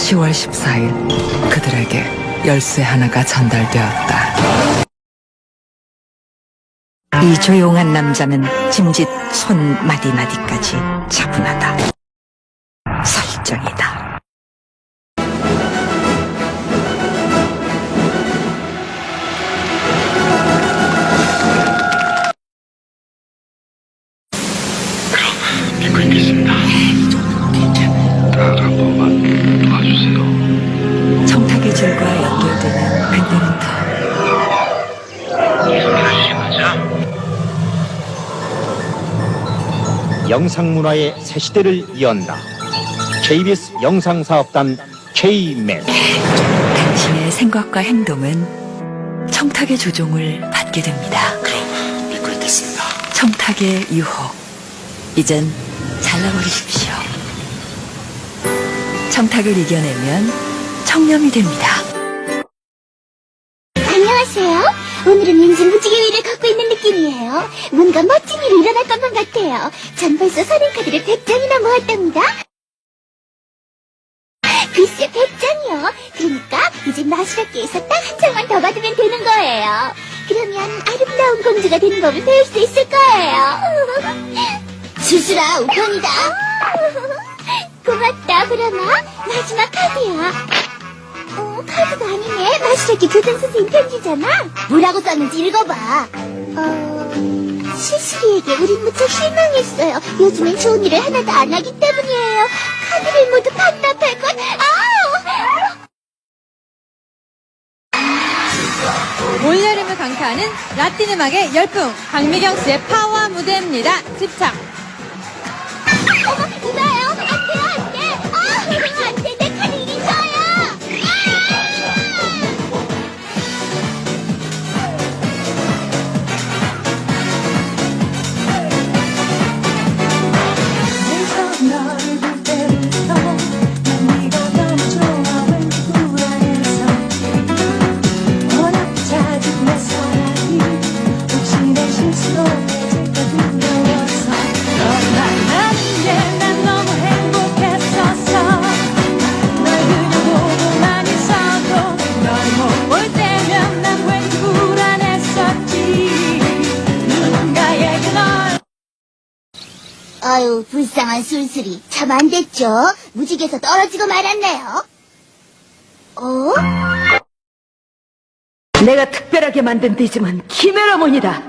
10월 14일 그들에게 열쇠 하나가 전달되었다. 이 조용한 남자는 짐짓 손 마디마디까지 차분하다. 설정이다. 영상문화의 새 시대를 이었다. KBS 영상사업단 K맨. 당신의 생각과 행동은 청탁의 조종을 받게 됩니다. 그럼 믿고 있겠습니다. 청탁의 유혹. 이젠 잘라버리십시오. 청탁을 이겨내면 청렴이 됩니다. 안녕하세요. 오늘은 왠지 무지개 위를 걷고 있는 느낌 이에요. 뭔가 멋진 일이 일어날 것만 같아요. 전 벌써 선행카드를 100장이나 모았답니다. 글쎄 100장이요. 그러니까 이제 마술학교에서 딱 한 장만 더 받으면 되는 거예요. 그러면 아름다운 공주가 되는 법을 배울 수 있을 거예요. 수수라 우편이다. 고맙다 브라마. 마지막 카드야. 어, 카드가 아니네. 마술학교 교장 선생님 편지잖아. 뭐라고 썼는지 읽어봐. 어, 시슬이에게 우린 무척 실망했어요. 요즘엔 좋은 일을 하나도 안 하기 때문이에요. 카드를 모두 반납할 것. 아우! 올여름을 강타하는 라틴 음악의 열풍 박미경 씨의 파워 무대입니다. 집착. 어머, 이봐 아유, 불쌍한 술술이. 참 안 됐죠? 무지개에서 떨어지고 말았네요. 어? 내가 특별하게 만든 디즘은 키메라몬이다.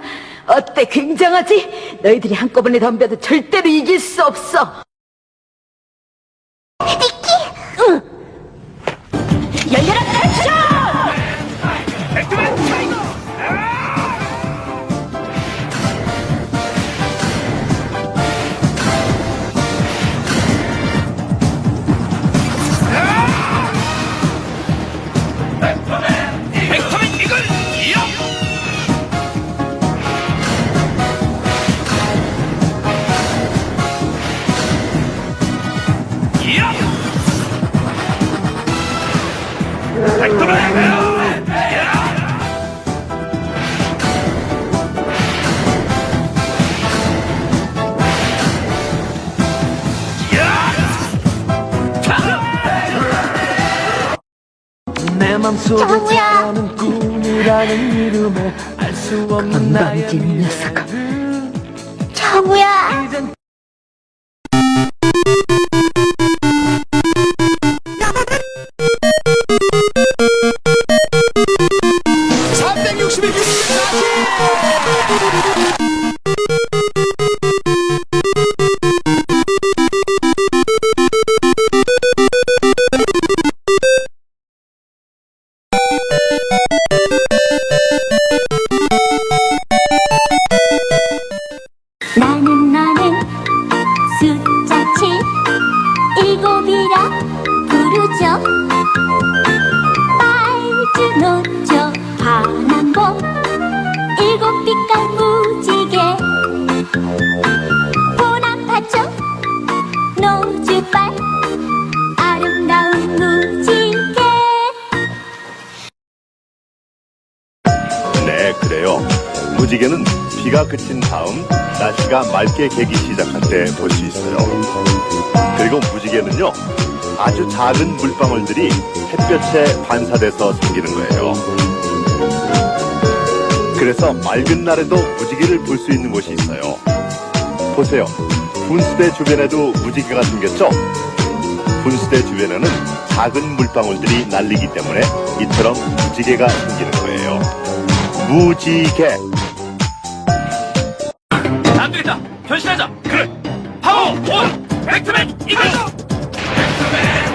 어때 굉장하지? 너희들이 한꺼번에 덤벼도 절대로 이길 수 없어. 정우야! 건방진 녀석아. 정우야! 이젠 빛깔 무지개 보나파초 노주빨 아름다운 무지개 네, 그래요. 무지개는 비가 그친 다음 날씨가 맑게 개기 시작할 때 볼 수 있어요. 그리고 무지개는요, 아주 작은 물방울들이 햇볕에 반사돼서 생기는 거예요. 그래서 맑은 날에도 무지개를 볼 수 있는 곳이 있어요. 보세요. 분수대 주변에도 무지개가 생겼죠? 분수대 주변에는 작은 물방울들이 날리기 때문에 이처럼 무지개가 생기는 거예요. 무지개. 안 되겠다. 변신하자. 그래. 파워 온. 백투맨 이글. 백투맨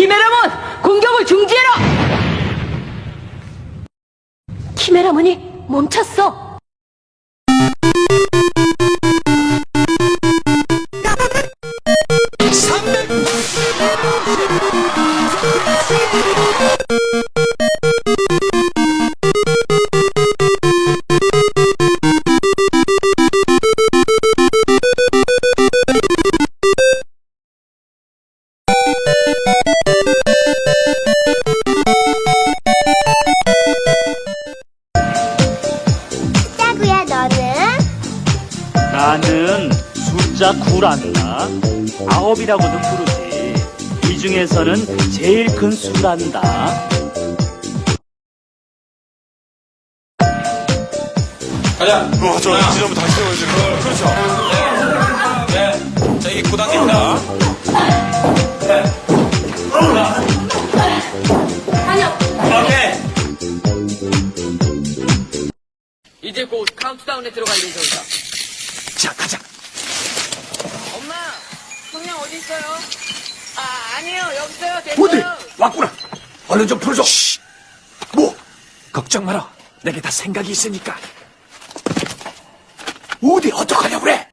키메라몬 공격을 중지해라! 키메라몬이 멈췄어. 짜 아홉이라고도 부르지. 이 중에서는 제일 큰 수란다. 이제 곧 카운트다운에 들어갈 예정이다. 자 가자. 엄마, 성냥 어디 있어요? 아, 아니에요. 여기 있어요. 어디 됐어요. 왔구나. 얼른 좀 풀어줘. 뭐? 걱정 마라. 내게 다 생각이 있으니까. 어디 어떡하려고 그래?